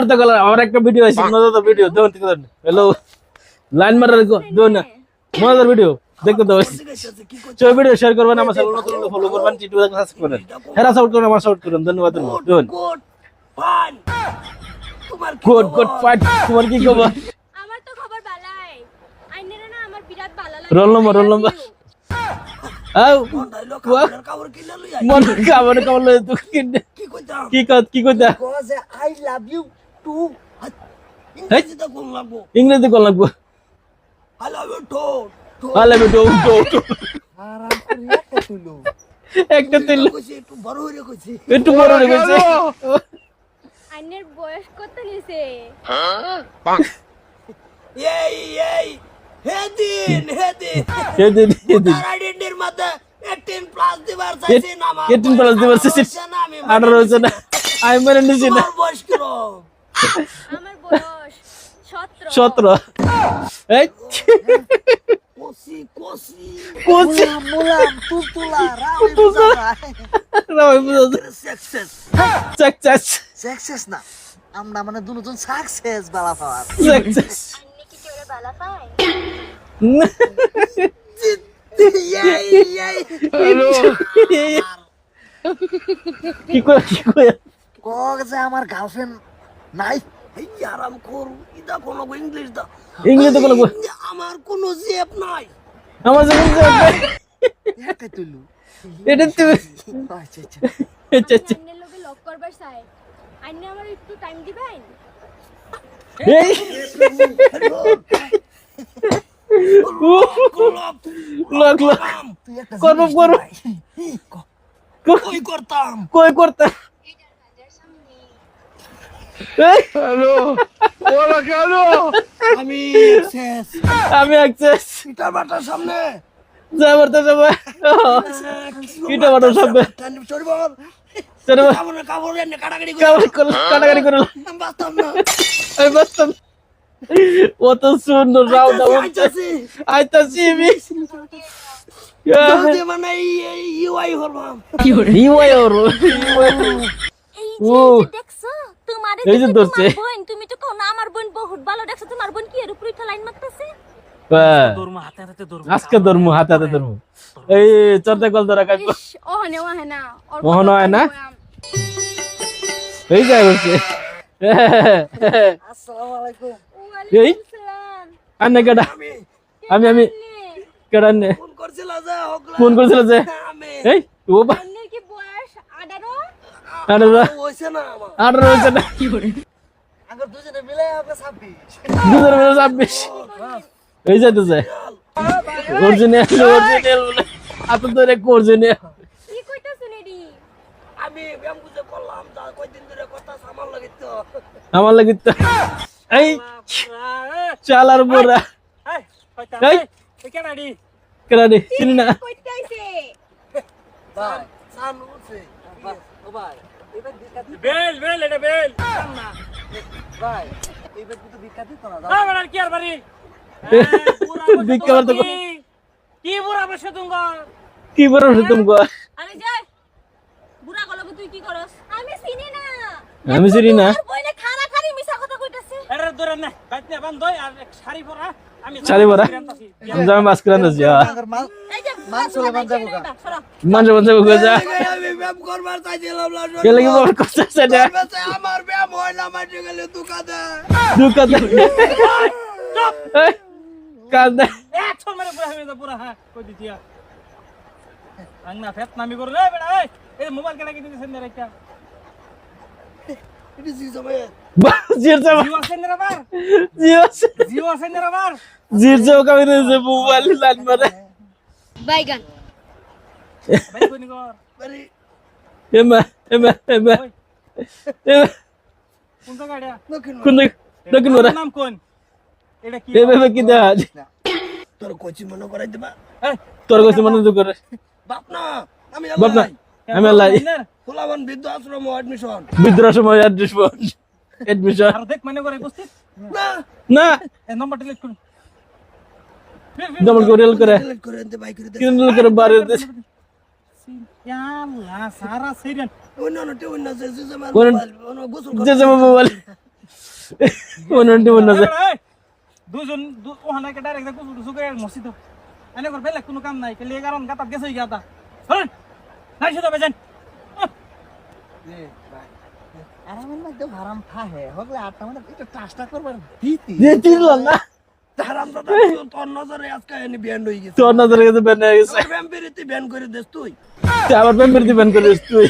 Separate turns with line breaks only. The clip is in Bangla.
করতে গেল আমার একটা ভিডিও আছে মজাদার ভিডিও দেখুন দেখুন হ্যালো লাইন মারা রেখো দেখুন না। মজাদার ভিডিও দেখতে দাও চলো ভিডিও শেয়ার করবেন আমার চ্যানেল নতুন ফলো করবেন চিটু সাবস্ক্রাইব করবেন। হেরা সাপোর্ট করুন আমার সাপোর্ট করুন ধন্যবাদ দেখুন
গুড কি
গুড ফাইট তোমার কি খবর?
আমার তো খবর বালাই। আইনের না আমার বিরাট ভালো লাগে।
রোল নম্বর রোল নম্বর আও
কাপড় কিনে লই
মন কামড় কামড় লয়ে কি
কি
কি কত কইতা
আই লাভ ইউ টু। ইংরেজিতে কোন লাগবো।
ইংরেজি কোন লাগবো।
I love you too too
আলে বেটো উটো উটো
আরাম করে একটা তুলো।
একটা তেল।
একটু বড় হইরে কইছি
একটু বড় হয়ে গেছে
আইনের বয়স কত নিছে
এই এই হেদিন হেদিন
এদিন এদিন
আইডেন্টির মধ্যে 18 প্লাস দিবার চাইছি না আমার
18 plus দিবার চাইছি।
না, আমি
আঠারো হচ্ছে না। আমি মানে নিছি না
বয়স
আমার বয়স সতেরো।
সতেরো। এই
কসি কসি
কোচি
মুলাম তুলতুলা রাও
তুলতুলা।
সাকসেস
চেক চেক
সাকসেস না। আমরা মানে দুজন সাকসেস বালা পাওয়ার।
চেক চেক
কি কেউ পায়?
কি কই কি
কক যে আমার গার্লফ্রেন্ড নাই?
এই আরাম কর ইদা কোনো ইংলিশ দা।
ইংলিশে কোনো
এই, আমার কোনো জেব নাই।
আমার যখন
একটা তুলু।
এটা তুমি
আচ্ছা আচ্ছা।
আচ্ছা আচ্ছা।
লোকে লক করবার চাই আইনে আমার একটু টাইম দিবেন?
এই লক লক করব করব
কই করতাম?
কই এই
আমি
আমি অ্যাক্সেস
বাটার সামনে।
যাবে ইটা বাটার সামনে।
সরি বল।
চলো
কাপড় কাপড় এনে কাটাকাটি করে।
কাটাকাটি করল।
আমি না।
আমি বাস্তব কত সুন্দর দাও
আইতাছি।
আইতাছি আমি।
মানে ইউআই হরবাম
ইওয়াই ওর
এই
ও। এই যে ধরছে।
বোন তুমি তো কোন আমার বোন বহুত ভালো দেখছ তোমার বোন কি এর উপরে উঠে লাইন মারতেছে?
আজকে ধর্ম হাতে হাতে ধর্ম। এই চর্দা কল ধরা কাজ
ওহনে ওহে না
ওহনে ওহে না? এই যায় করছে
আসসালামু আলাইকুম।
এই আন্নে কেডা? আমি। আমি কেডা নে
ফোন করছিল যে
ফোন করেছিল যে।
আমি।
এই ও বা
আন্নের কি বয়স আঠারো
আঠারো
আমার।
হয়েছে না।
দুজনে মিলে ছাব্বিশ।
দুজন মিলে ছাব্বিশ। এই যায় তো যায় অরিজিনাল অরিজিনাল এত ধরে অরিজিনাল
আমি ব্যায়াম করলাম তা কয়দিন ধরে কথা সামাল লাগে তো।
আমার লাগি তো। এই চালার বোরা এই রে? চিনি না।
কইতাইছে?
ভাই
সান উঠছে।
ও
বেল বেল এটা বেল।
ভাই এবার কিন্তু ভিক্ষা দিত না
না বেড়ার কি আর বাড়ি?
ভিক্ষা করতে কি?
বুড়া বসে তুঙ্গ
কি বড় তুমি
আরে যাই। বুড়া গলকে তুই কি করস? আমি চিনি না।
আমি চিনি না।
আর বইলে খারা খারি মিছা কথা কইতাছে।
এর দূরে না বাইত না বান্ধ আর এক শাড়ি পরা। আমি
শাড়ি পরা? আমি মাছ করে আনতেছি
এই
মান মান
মানুষ মানুষ বুঝে যা।
আমি ব্যায়াম করবার চাইছিলাম না
কে লাগি বড় কথা সেটা
বেঁচে আমার ব্যায়াম হয় না মাঝে গেলে দোকানে
দুকা দে। এই কাজ
এক ছল মেরে বুড়া যা হ্যাঁ কই দিতিয়া আংনা ফেত নামি করে রে বেড়া এই এই মোবাইল কেন কি দিছেন রে একটা।
এটি জি সময়
যাব
জিও আছে না আবার?
জিও
জিও আছে না আবার?
জির যাব যে মোবাইল লান মারে
বাইগান।
বাড়ি
এমা এমা এমা এমা।
কোন
দক্ষিণ
কোন দক্ষিণ মারা
নাম কোন এটা কি
এভাবে কি দা
তোর কোচি মনে করাই দিবা?
এই
তোর কাছে মনে তো করে
বাপ না আমি
বাপ না
আল্লাহ
আমি লাই
ফুলাবান বৃদ্ধ আশ্রম অ্যাডমিশন
বিদ্রোহ সময় অ্যাড্রেস এডমিশন
আর দেখ মানে করে উপস্থিত
না।
না।
এই নম্বরটা লিখ করুন
কোরিয়াল করে
ডিলিট করে?
কিরণ করে
আমার
এই, দুজন ওখানে ডাইরেক্ট কুচু টুচু করে মসজিদ। এনে করে বেলেগ কোনো কাম নাই কেলে কারণ গাতাত গেছে গাতা। ধরেন নাই শুধু বেজেন।
আরামের মধ্যে হারাম থাহে হগলে আটটা মানে একটু টাসটা করবার দিতি
দিয়ে চিনলাম না।
তোর নজরে আজকে এনে ব্যান্ড হয়ে গেছে।
তোর নজরে গেছে ব্যান হয়ে গেছে।
ব্যাম্পেরিতে ব্যান করে দিস তুই।
আবার প্রেম করে দিস তুই।